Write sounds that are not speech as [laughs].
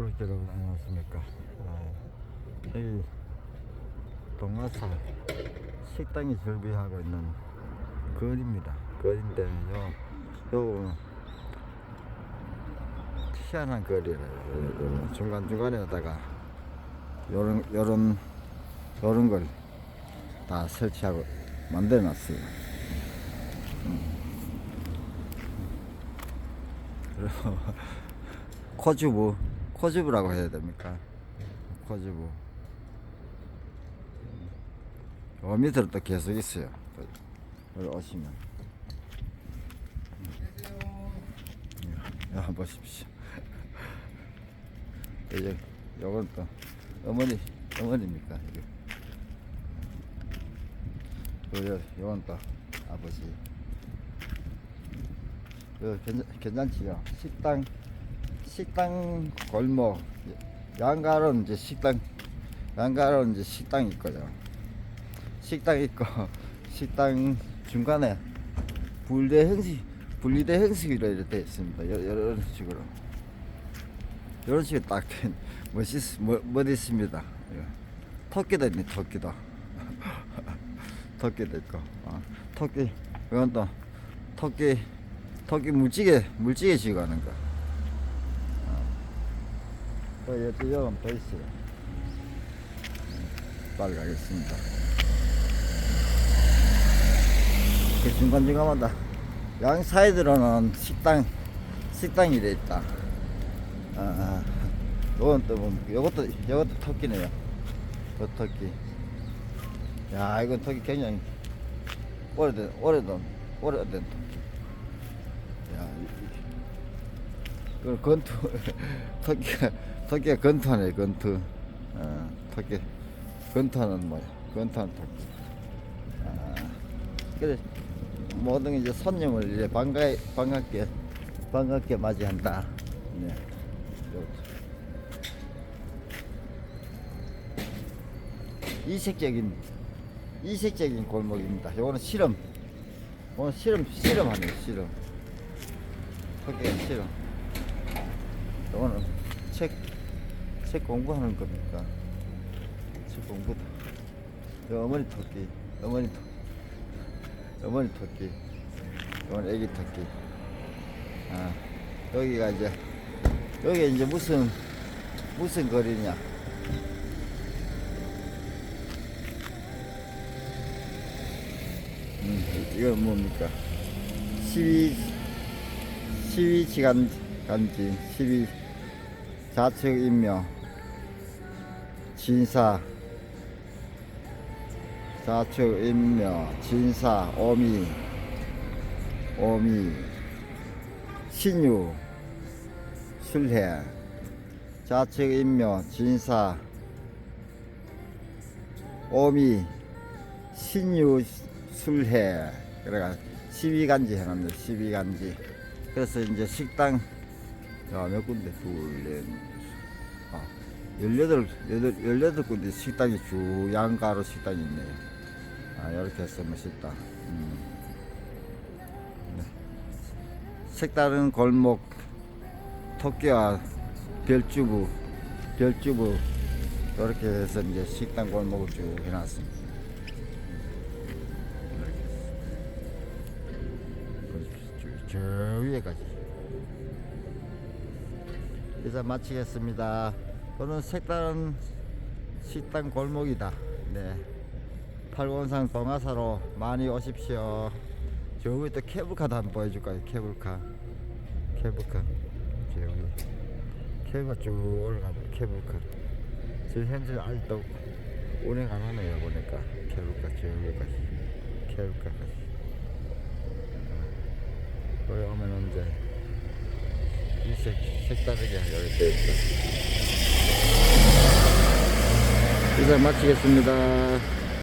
구독자 여러분 안녕하십니까? 아, 동화사 식당이 설비하고 있는 거리입니다. 거리인데 요, 요 희한한 거리래요 요- 요 중간중간에다가 요런 요런 요런 걸 다 설치하고 만들어 놨어요. 그리고 [laughs] 코주부 코주부라고 해야 됩니까? 코주부. 어 밑으로 또 계속 있어요. 또 여기 오시면. 야, 한번 보십시오. [laughs] 이제 요건 또 어머니 어머니입니까 이게? 요, 요건 또 아버지. 그 괜찮, 괜찮지요? 식당 식당 골목 양가로는 이제 식당 양가로는 이제 식당 있고요 식당 있고 [laughs] 식당 중간에 분리대 형식 분리대 형식으로 이렇게 있습니다. 여- 이런 식으로. 이런 식으로 딱 된- 멋있 멋, 멋있습니다. 예. 토끼도 있네 토끼도. [laughs] 토끼도 있고 어, 토끼 이건 또 토끼 토끼 물찌개 물찌개 지고 가는 거 또 여기 여름 더 있어요. 음, 빨리 가겠습니다. 그 중간중간마다 양 사이드로는 식당 식당이 돼 있다. 아, 아. 요건 또 뭡니까? 요것도 요것도 토끼네요. 요 토끼. 야 이건 토끼 굉장히 오래된 오래된 오래된 토끼. 야 그 건투 [laughs] 토끼가 토끼가 건투하네 건투 어, 토끼 건투하는 뭐야 건투하는 토끼 아, 그래 모든 이제 손님을 이제 반가 반갑게 반갑게 맞이한다 네. 요- 이색적인 이색적인 골목입니다. 요거는 실험. 오늘 실험 실험하네요. 실험. 토끼가 실험. 요거는 책, 책 공부하는 겁니까? 책 공부다. 요 어머니 토끼, 어머니 토, 어머니 토끼, 요건 애기 토끼. 아, 여기가 이제, 여기 이제 무슨, 무슨 거리냐. 음, 이건 뭡니까? 12, 12시간 간지, 12 좌측 인명, 진사, 좌측 인명, 진사, 오미, 오미, 신유, 술해, 좌측 인명, 진사, 오미, 신유, 술해, 그래가 12간지 해놨네, 12간지. 그래서 이제 식당, 야, 몇 군데? 둘, 넷, 아, 18, 18, 18 군데 식당이 쭉 양가로 식당이 있네요. 아, 이렇게 했으면 식당. 음. 네. 색다른 골목, 토끼와 별주부, 별주부, 이렇게 해서 이제 식당 골목을 쭉 해놨습니다. 저, 저 위에까지. 이제 마치겠습니다. 오늘 색다른 식당 골목이다. 네. 팔원산 동화사로 많이 오십시오. 저기 또 케이블카도 한번 보여줄까요? 케이블카. 케이블카. 저기. 케이블카 쭉 올라가면 케이블카. 지금 현재 아직도 운행 안 하네요. 보니까. 케이블카 저기까지. 케이블카까지. 거기 오면 이제 이 색, 색다르게 여기 되어 있어. 이상 마치겠습니다.